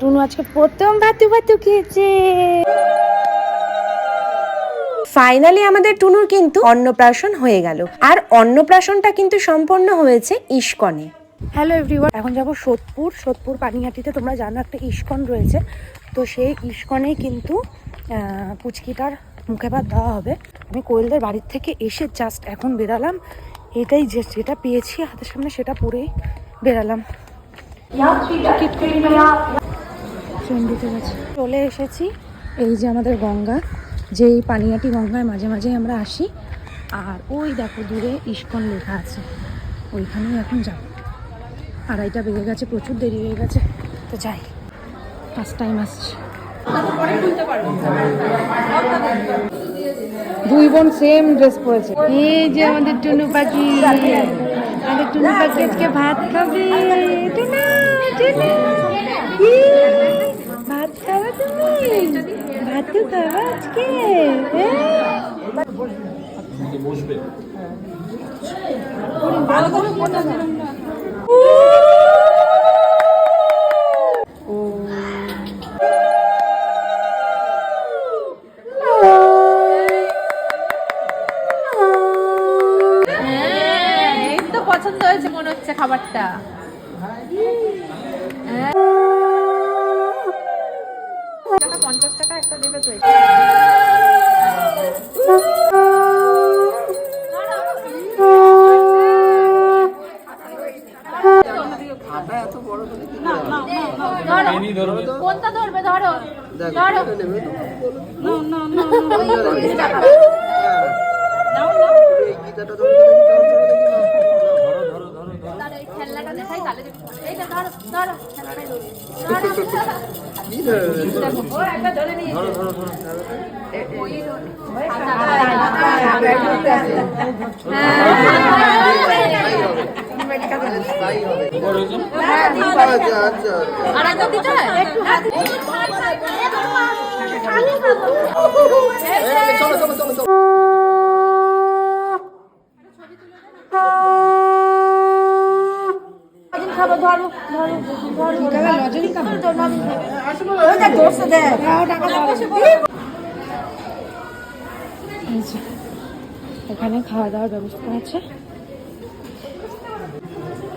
টুনু আজকে প্রথম ভাতু ভাতু খেয়েছে। ফাইনালি আমাদের টুনুর কিন্তু অন্নপ্রাশন হয়ে গেল। আর অন্নপ্রাশনটা কিন্তু সম্পন্ন হয়েছে ইস্কনে। হ্যালো এভরিওয়ান এখন যাব সোদপুর। সোদপুর পানিহাটিতে তোমরা জানো একটা ইস্কন রয়েছে। তো সেই ইস্কনে কিন্তু পুচকিটার মুখে ভাত দেওয়া হবে। আমি কোয়েলদের বাড়ির থেকে এসে জাস্ট এখন বেরালাম। এটাই যে যেটা পেয়েছি হাতের সামনে সেটা পরেই বেরালাম। ট্রেন দিতে গেছে। চলে এসেছি এই যে আমাদের গঙ্গা, যেই পানিয়াটি গঙ্গায় মাঝে মাঝে আমরা আসি। আর ওই দেখো দূরে ইস্কন লেখা আছে, ওইখানেই এখন যাব। আড়াইটা বেজে গেছে, প্রচুর দেরি হয়ে গেছে, তো যাই ফার্স্ট টাইম আসছি। দুই বোন সেম ড্রেস পরেছে। এই যে আমাদের টুনু পাখি, আমাদের টুনু পাখি আজকে ভাত খাবে। খাবা তুমি ভাত খাবা আজকে হ্যাঁ? হ্যাঁ, এই তো পছন্দ হয়েছে মনে হচ্ছে খাবারটা হ্যাঁ। টাকা পঞ্চাশ টাকা একটা দেবে তো কোনটা ধরবে ধরো ধরো তাহলে এই খেলনাটা দেখাই তাহলে এইটা ধরো ধরো খেলনাটাই ধরো। ধরো। ও একটা ধরে নিয়েছে। ওই ধরে। আর একটা দিতে হয়? একটু হাত এই যে, এখানে খাওয়া দাওয়ার ব্যবস্থা আছে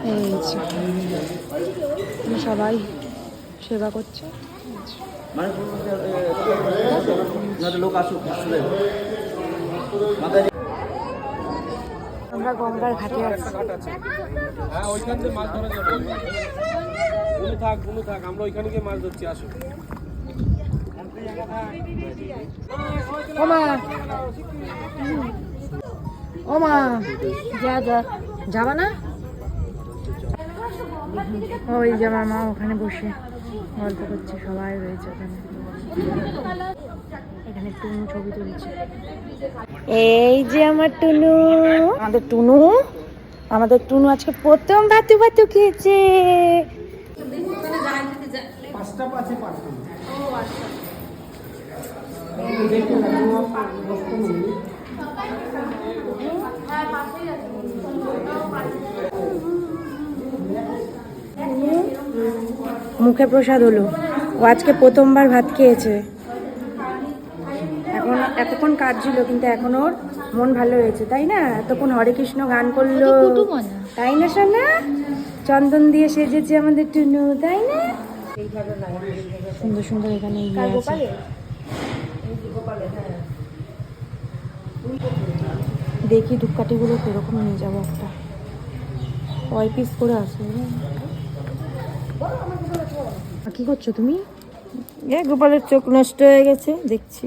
এই সবাই সেবা করছে লোক আসুক আমরা গঙ্গার ঘাটে আছি। হ্যাঁ ওইখান থেকে মাছ ধরা যাবে। থাক থাক আমরা ওইখানে গিয়ে মাছ ধরছি আসো। ওমা! ওমা! যা যা। যাবা না? ওই যে আমার মা ওখানে বসে গল্প করছে সবাই রয়েছে ওখানে। এখানে টুনু ছবি তুলছে। এই যে আমার টুনু। আমাদের টুনু আমাদের টুনু আজকে প্রথম ভাতু ভাতু খেয়েছে। মুখে প্রসাদ হলো। ও আজকে প্রথমবার ভাত খেয়েছে। এতক্ষণ কাটছিল কিন্তু এখন ওর মন ভালো হয়েছে তাই না? এতক্ষণ হরে কৃষ্ণ গান করল। তাই না সোনা? চন্দন দিয়ে সেজেছে আমাদের টুনু তাই না? সুন্দর সুন্দর এখানে দেখি ধূপকাঠিগুলো কীরকম নিয়ে যাব একটা। কয় পিস করে আসবে আর কি করছ তুমি? এ গোপালের চোখ নষ্ট হয়ে গেছে দেখছি।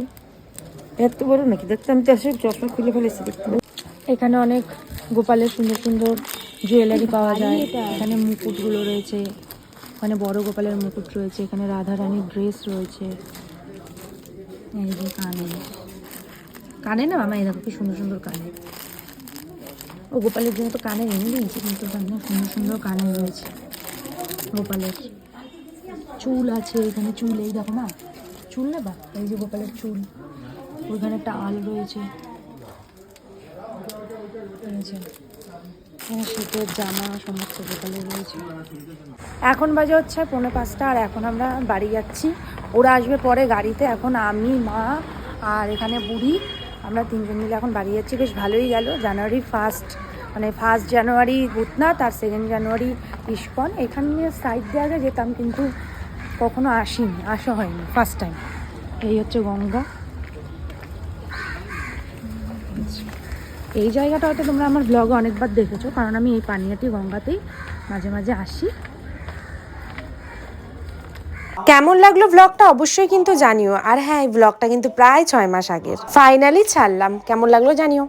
এত বড় নাকি? দেখতে আমি তো আসলে চশমা খুলে ফেলেছি দেখতে। এখানে অনেক গোপালের সুন্দর সুন্দর জুয়েলারি পাওয়া যায়। এখানে মুকুটগুলো রয়েছে। ওখানে বড় গোপালের মুকুট রয়েছে। এখানে রাধা রানীর ড্রেস রয়েছে। এই যে কানে। কানে না মামা? এই দেখো কি সুন্দর সুন্দর কানে। ও গোপালের জন্য তো কানে এনে দিয়েছে কিন্তু সুন্দর সুন্দর কানে রয়েছে। গোপালের চুল আছে এখানে চুল এই দেখো না। চুল না বা? এই যে গোপালের চুল। ওইখানে একটা আল রয়েছে। শীতের জামা, সমস্ত দোকানে রয়েছে। এখন বাজে হচ্ছে পৌনে পাঁচটা, আর এখন আমরা বাড়ি যাচ্ছি। ওরা আসবে পরে গাড়িতে, এখন আমি, মা, আর এখানে বুড়ি। আমরা তিনজন মিলে এখন বাড়ি যাচ্ছি। বেশ ভালোই গেল। জানুয়ারি ফার্স্ট মানে ফার্স্ট জানুয়ারি ভূতনাথ আর সেকেন্ড জানুয়ারি ইস্কন। এখানে সাইড দিয়ে আগে যেতাম, কিন্তু কখনো আসিনি, আসা হয়নি ফার্স্ট টাইম এই হচ্ছে গঙ্গা। এই জায়গাটা হয়তো তোমরা আমার ব্লগে অনেকবার দেখেছ, কারণ আমি এই পানিয়াটি গঙ্গাতেই মাঝে মাঝে আসি। কেমন লাগল ব্লগটা অবশ্যই কিন্তু জানিও। আর হ্যাঁ এই ব্লগটা কিন্তু প্রায় ছয় মাস আগের। ফাইনালি ছাড়লাম। কেমন লাগল জানিও।